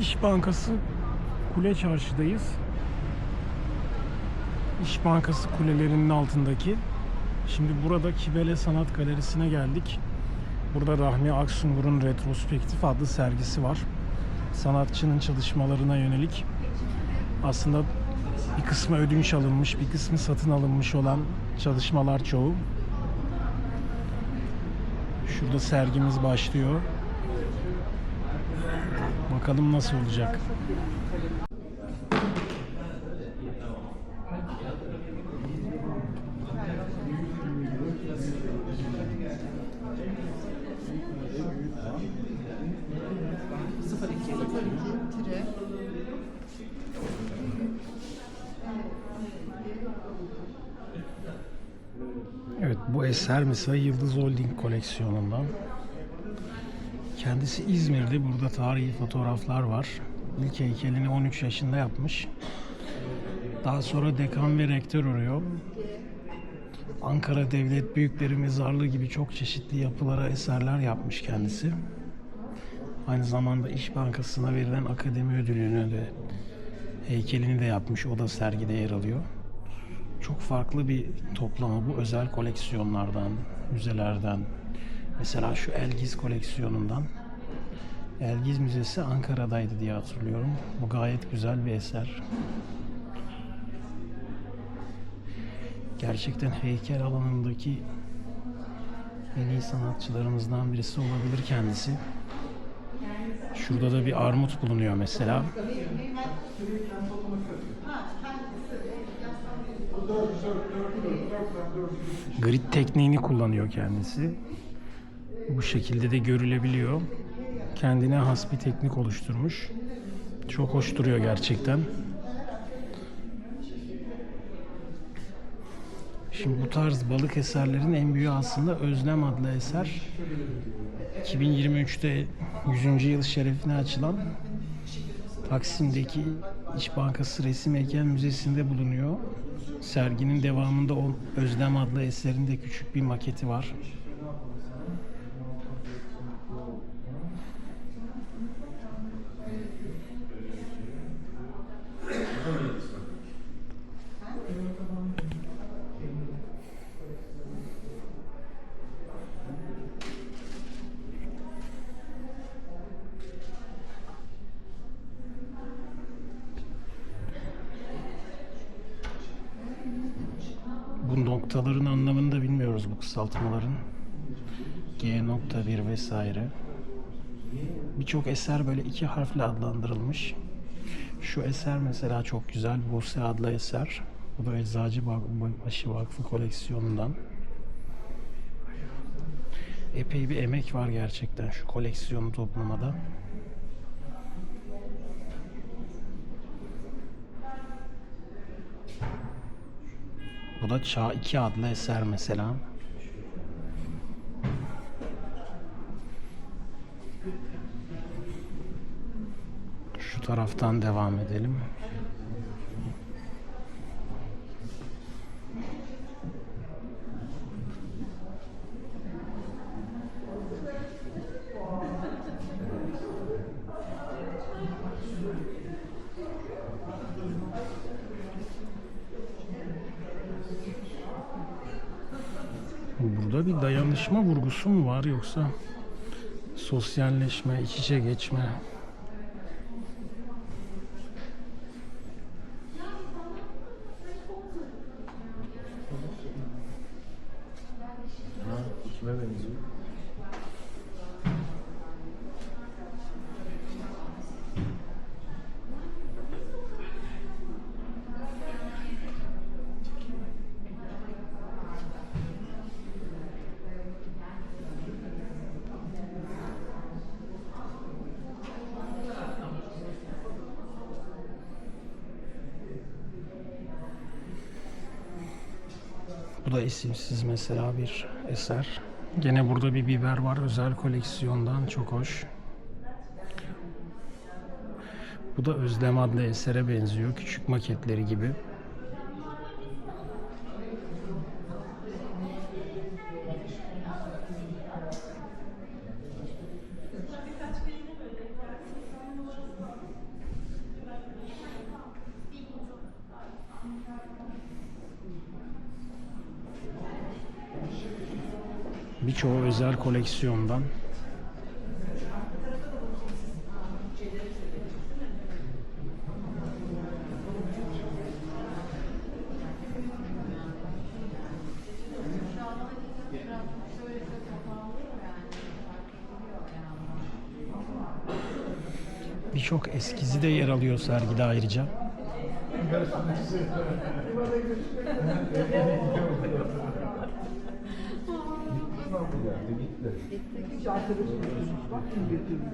İş Bankası Kule Çarşı'dayız. İş Bankası kulelerinin altındaki. Şimdi burada Kibele Sanat Galerisi'ne geldik. Burada Rahmi Aksungur'un Retrospektif adlı sergisi var. Sanatçının çalışmalarına yönelik aslında bir kısmı ödünç alınmış, bir kısmı satın alınmış olan çalışmalar çoğu. Şurada sergimiz başlıyor. Bakalım nasıl olacak. Evet bu eser mesela Yıldız Holding koleksiyonundan. Kendisi İzmir'de. Burada tarihi fotoğraflar var. İlk heykelini 13 yaşında yapmış. Daha sonra dekan ve rektör oluyor. Ankara Devlet Büyükleri Mezarlığı gibi çok çeşitli yapılara eserler yapmış kendisi. Aynı zamanda İş Bankası'na verilen akademi ödülünü de heykelini de yapmış. O da sergide yer alıyor. Çok farklı bir toplama bu özel koleksiyonlardan, müzelerden. Mesela şu Elgiz koleksiyonundan. Elgiz Müzesi Ankara'daydı diye hatırlıyorum. Bu gayet güzel bir eser. Gerçekten heykel alanındaki en iyi sanatçılarımızdan birisi olabilir kendisi. Şurada da bir armut bulunuyor mesela. Grid tekniğini kullanıyor kendisi. Bu şekilde de görülebiliyor. Kendine has bir teknik oluşturmuş. Çok hoş duruyor gerçekten. Şimdi bu tarz balık eserlerin en büyüğü aslında Özlem adlı eser. 2023'te 100. yıl şerefine açılan Taksim'deki İş Bankası Resim Heykel Müzesi'nde bulunuyor. Serginin devamında o Özlem adlı eserinde küçük bir maketi var. Bu noktaların anlamını da bilmiyoruz bu kısaltmaların. G nokta bir vesaire. Birçok eser böyle iki harfle adlandırılmış. Şu eser mesela çok güzel. Buse adlı eser. Bu da Eczacıbaşı Vakfı koleksiyonundan. Epey bir emek var gerçekten şu koleksiyonu toplamada. Da Çağ 2 adlı eser mesela. Şu taraftan devam edelim. Burada bir dayanışma vurgusu mu var yoksa sosyalleşme, iç içe geçme? Kime benziyor? Bu da isimsiz mesela bir eser. Gene burada bir biber var özel koleksiyondan çok hoş. Bu da Özlem adlı esere benziyor. Küçük maketleri gibi. Birçoğu özel koleksiyondan. Birçok eskizi de yer alıyor sergide ayrıca. Hiç arkadaşım yok. Bak kim götürdü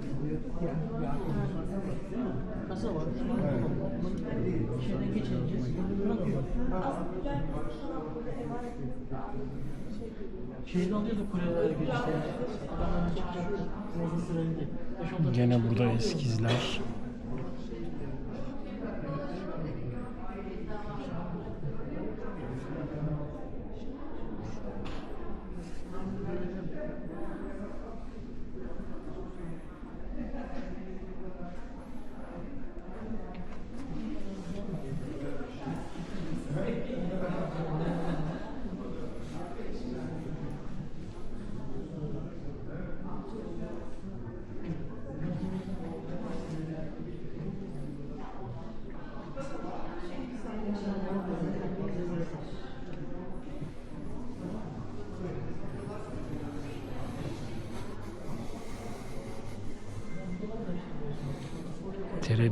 dakika Gene burada eskizler.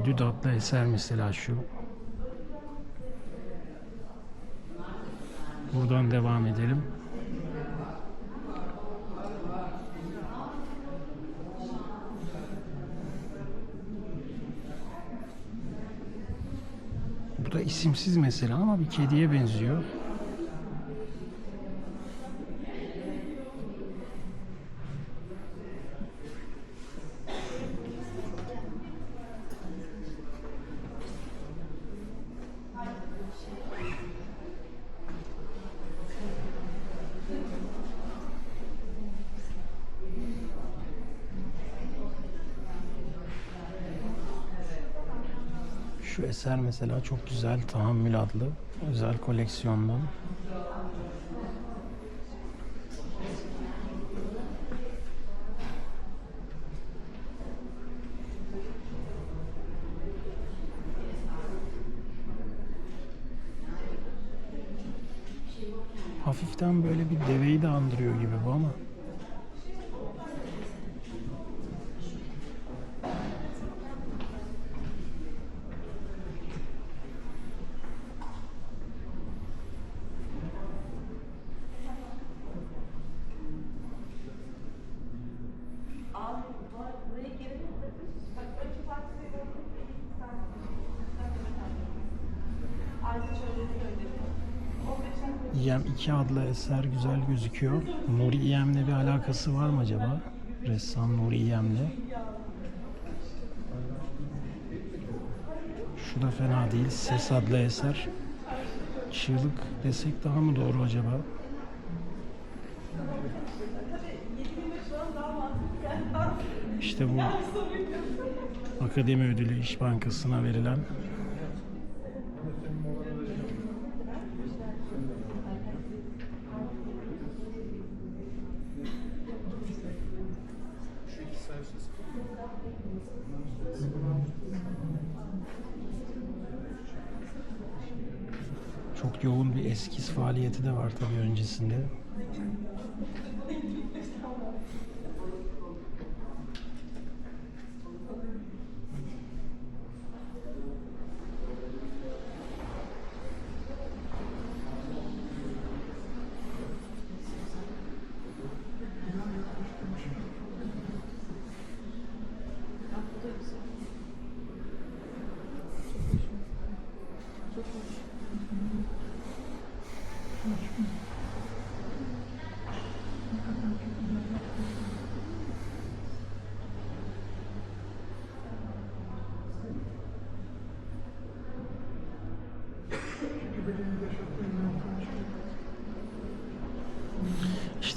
Tereddüt adlı eser mesela şu. Buradan devam edelim. Bu da isimsiz mesela ama bir kediye benziyor. Şu eser mesela çok güzel. Tahammül adlı özel koleksiyondan. Hafiften böyle bir deveyi de andırıyor gibi bu ama. İyem 2 adlı eser güzel gözüküyor. Nuri İyem'le bir alakası var mı acaba? Ressam Nuri İyem'le. Şu da fena değil. Ses adlı eser. Çığlık desek daha mı doğru acaba? İşte bu Akademi Ödülü İş Bankası'na verilen Çok yoğun bir eskiz faaliyeti de var tabii öncesinde.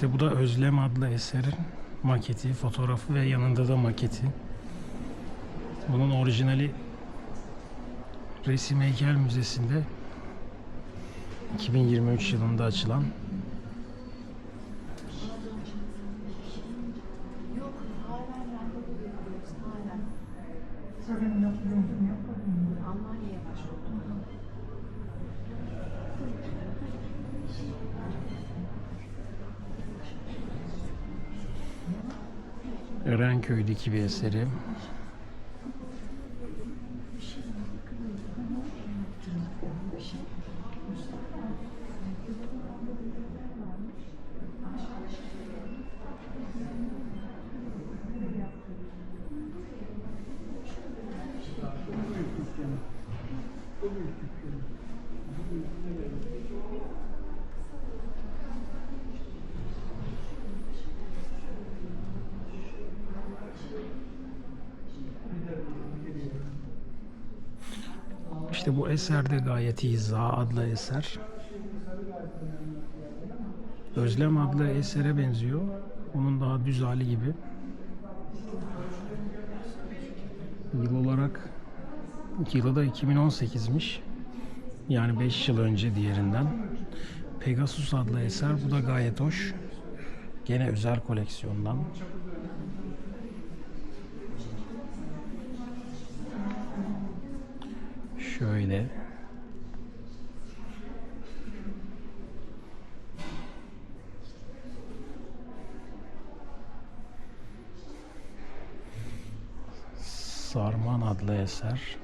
İşte bu da Özlem adlı eserin maketi, fotoğrafı ve yanında da maketi. Bunun orijinali Resim Heykel Müzesi'nde 2023 yılında açılan Erenköy'deki bir eseri. İşte bu eser de gayet iyi. Adlı eser. Özlem adlı esere benziyor. Onun daha düz hali gibi. Yıl olarak yılı da 2018'miş. Yani 5 yıl önce diğerinden. Pegasus adlı eser. Bu da gayet hoş. Gene özel koleksiyondan. Şöyle. Sarman adlı eser.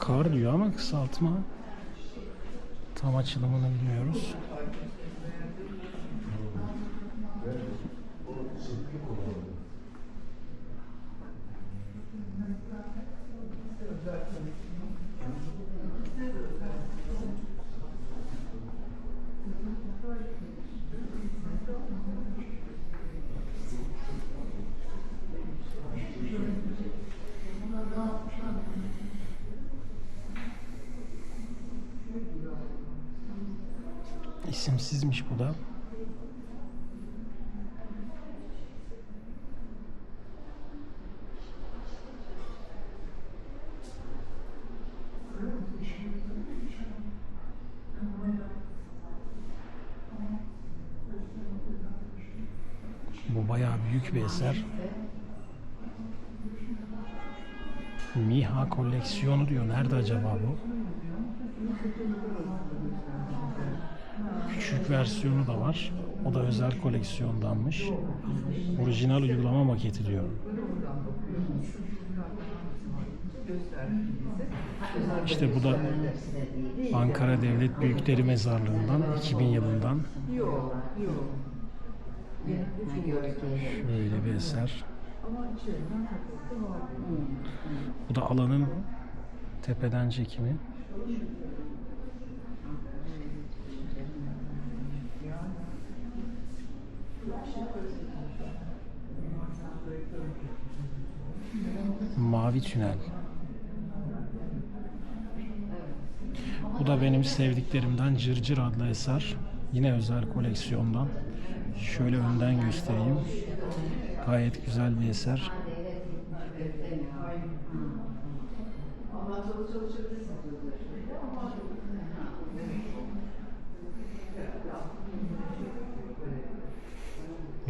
Kar diyor kısaltma. Tam açılımını bilmiyoruz. İsimsizmiş bu da. Bu bayağı büyük bir eser. Miha koleksiyonu diyor. Nerede acaba bu? Küçük versiyonu da var. O da özel koleksiyondanmış. Orijinal uygulama maketi diyor. İşte bu da Ankara Devlet Büyükleri Mezarlığı'ndan 2000 yılından şöyle bir eser. Bu da alanın tepeden çekimi. Mavi Tünel. Bu da benim sevdiklerimden Cırcır adlı eser. Yine özel koleksiyondan. Şöyle önden göstereyim. Gayet güzel bir eser.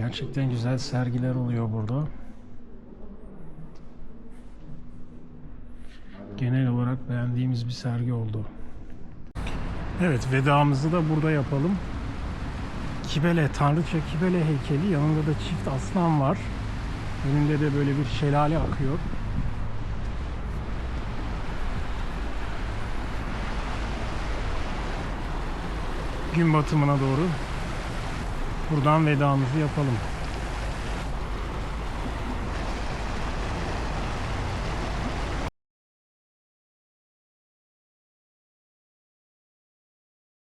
Gerçekten güzel sergiler oluyor burada. Genel olarak beğendiğimiz bir sergi oldu. Evet vedamızı da burada yapalım. Kibele, Tanrıça Kibele heykeli. Yanında da çift aslan var. Önünde de böyle bir şelale akıyor. Gün batımına doğru buradan vedamızı yapalım.